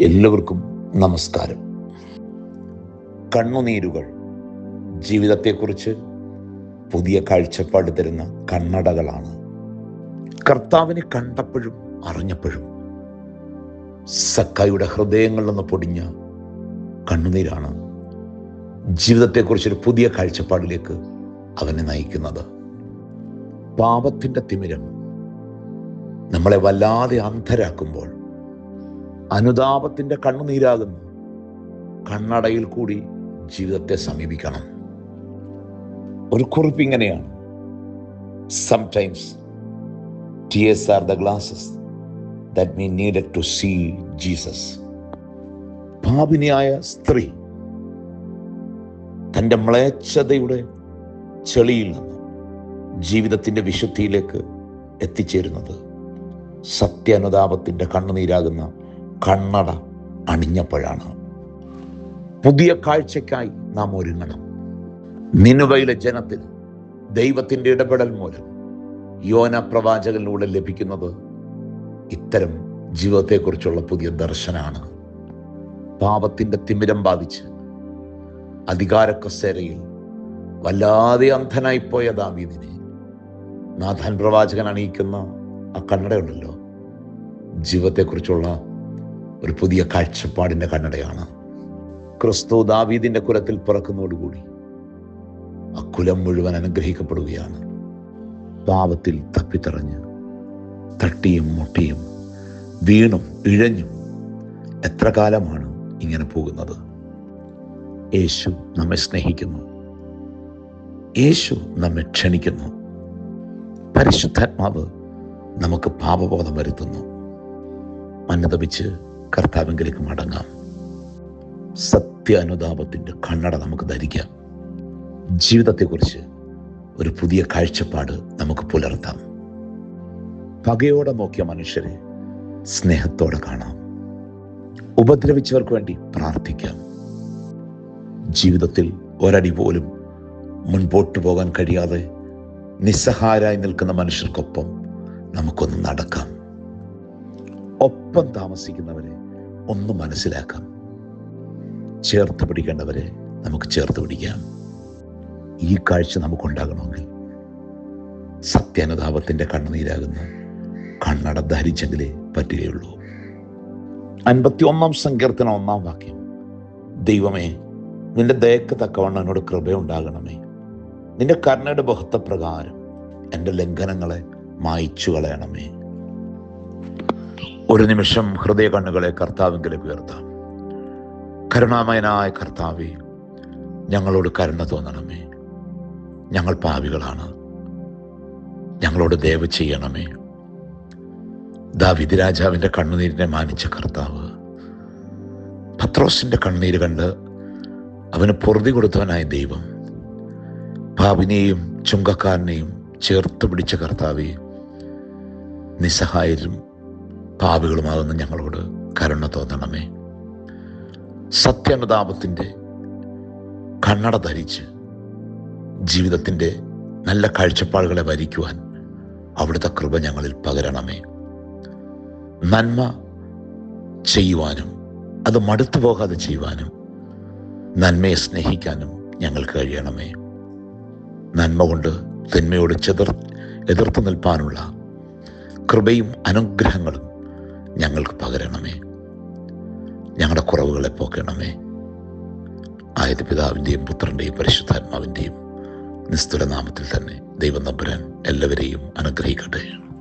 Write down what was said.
എല്ലാവർക്കും നമസ്കാരം. കണ്ണുനീരുകൾ ജീവിതത്തെക്കുറിച്ച് പുതിയ കാഴ്ചപ്പാട് തരുന്ന കണ്ണടകളാണ്. കർത്താവിനെ കണ്ടപ്പോഴും അറിഞ്ഞപ്പോഴും സക്കായുടെ ഹൃദയങ്ങളിൽ നിന്ന് പൊടിഞ്ഞ കണ്ണുനീരാണ് ജീവിതത്തെക്കുറിച്ചൊരു പുതിയ കാഴ്ചപ്പാടിലേക്ക് അവനെ നയിക്കുന്നത്. പാപത്തിന്റെ തിമിരം നമ്മളെ വല്ലാതെ അന്ധരാക്കുമ്പോൾ അനുതാപത്തിന്റെ കണ്ണുനീരാകുന്നു. കണ്ണടയിൽ കൂടി ജീവിതത്തെ സമീപിക്കണം. ഒരു കുറിപ്പ് ഇങ്ങനെയാണ്. Sometimes tears are the glasses that me need to see Jesus പാപിനിയായ സ്ത്രീ തന്റെ മ്ലേച്ഛതയുടെ ചെളിയിൽ നിന്ന് ജീവിതത്തിന്റെ വിശുദ്ധിയിലേക്ക് എത്തിച്ചേരുന്നത്. സത്യാനുതാപത്തിന്റെ കണ്ണുനീരാകുന്ന കണ്ണട അണിഞ്ഞപ്പോഴാണ്. പുതിയ കാഴ്ചയ്ക്കായി നാം ഒരുങ്ങണം. നിനുവയിലെ ജനത്തിൽ ദൈവത്തിന്റെ ഇടപെടൽ മൂലം യോന പ്രവാചകനിലൂടെ ലഭിക്കുന്നത് ഇത്തരം ജീവിതത്തെക്കുറിച്ചുള്ള പുതിയ ദർശനമാണ് പാപത്തിന്റെ തിമിരം ബാധിച്ച് അധികാരക്കസേരയിൽ വല്ലാതെ അന്ധനായിപ്പോയ ദാവീദിനെ നാഥൻ പ്രവാചകൻ അണിയിക്കുന്ന ആ കണ്ണടയുണ്ടല്ലോ. ജീവിതത്തെക്കുറിച്ചുള്ള ഒരു പുതിയ കാഴ്ചപ്പാടിന്റെ കണ്ണടയാണ്. ക്രിസ്തു ദാവീദിന്റെ കുലത്തിൽ പിറക്കുന്നതോടുകൂടി ആ കുലം മുഴുവൻ അനുഗ്രഹിക്കപ്പെടുകയാണ്. പാപത്തിൽ തപ്പിത്തറഞ്ഞ് തട്ടിയും മുട്ടിയും വീണും ഇഴഞ്ഞും എത്ര കാലമാണ് ഇങ്ങനെ പോകുന്നത്? യേശു നമ്മെ സ്നേഹിക്കുന്നു. യേശു നമ്മെ ക്ഷണിക്കുന്നു. പരിശുദ്ധാത്മാവ് നമുക്ക് പാപബോധം വരുത്തുന്നു. മന്നതപിച്ച് കർത്താവിലേക്ക് മടങ്ങാം. സത്യ അനുതാപത്തിന്റെ കണ്ണട നമുക്ക് ധരിക്കാം. ജീവിതത്തെക്കുറിച്ച് ഒരു പുതിയ കാഴ്ചപ്പാട് നമുക്ക് പുലർത്താം. പകയോടെ നോക്കിയ മനുഷ്യരെ സ്നേഹത്തോടെ കാണാം. ഉപദ്രവിച്ചവർക്ക് വേണ്ടി പ്രാർത്ഥിക്കാം. ജീവിതത്തിൽ ഒരടി പോലും മുൻപോട്ട് പോകാൻ കഴിയാതെ നിസ്സഹാരായി നിൽക്കുന്ന മനുഷ്യർക്കൊപ്പം നമുക്കൊന്ന് നടക്കാം. ഒപ്പം താമസിക്കുന്നവരെ ഒന്ന് മനസ്സിലാക്കാം. ചേർത്ത് പിടിക്കേണ്ടവരെ നമുക്ക് ചേർത്ത് പിടിക്കാം. ഈ കാഴ്ച നമുക്കുണ്ടാകണമെങ്കിൽ സത്യാനുതാപത്തിന്റെ കണ്ണുനീരാകുന്ന കണ്ണട ധരിച്ചെങ്കിലേ പറ്റുകയുള്ളൂ. അൻപത്തി ഒന്നാം സങ്കീർത്തന ഒന്നാം വാക്യം. ദൈവമേ നിന്റെ ദയക്ക് തക്കവണ്ണം എന്നോട് കൃപയുണ്ടാകണമേ. നിന്റെ കരുണയുടെ ബഹുത്വപ്രകാരം എന്റെ ലംഘനങ്ങളെ മായിച്ചു കളയണമേ ഒരു നിമിഷം ഹൃദയ കണ്ണുകളെ കർത്താവിങ്കിലേക്ക് ഉയർത്താം. കരുണാമയനായ കർത്താവെ ഞങ്ങളോട് കരുണ തോന്നണമേ. ഞങ്ങൾ പാവികളാണ്. ഞങ്ങളോട് ദയവ് ചെയ്യണമേ. ദാവിദ് രാജാവിന്റെ കണ്ണുനീരിനെ മാനിച്ച കർത്താവ് പത്രോസിന്റെ കണ്ണുനീര് കണ്ട് അവന് പൊറുതി കൊടുത്തവനായ ദൈവം പാപിനെയും ചുങ്കക്കാരനെയും ചേർത്ത് പിടിച്ച കർത്താവെ നിസ്സഹായരും പാപികളുമാകുന്ന ഞങ്ങളോട് കരുണ തോന്നണമേ. സത്യാനുതാപത്തിന്റെ കണ്ണട ധരിച്ച് ജീവിതത്തിന്റെ നല്ല കാഴ്ചപ്പാടുകളെ വരിക്കുവാൻ അവിടുത്തെ കൃപ ഞങ്ങളിൽ പകരണമേ. നന്മ ചെയ്യുവാനും അത് മടുത്തു പോകാതെ ചെയ്യുവാനും നന്മയെ സ്നേഹിക്കാനും ഞങ്ങൾക്ക് കഴിയണമേ. നന്മ കൊണ്ട് തിന്മയോട് ചെതിർ എതിർത്ത് നിൽപ്പാനുള്ള കൃപയും അനുഗ്രഹങ്ങളും ഞങ്ങൾക്ക് പകരണമേ. ഞങ്ങളുടെ കുറവുകളെ പോക്കണമേ. ആയത് പിതാവിന്റെയും പുത്രന്റെയും പരിശുദ്ധാത്മാവിന്റെയും നിസ്തുല നാമത്തിൽ തന്നെ ദൈവം നമ്പുരാൻ എല്ലാവരെയും അനുഗ്രഹിക്കട്ടെ.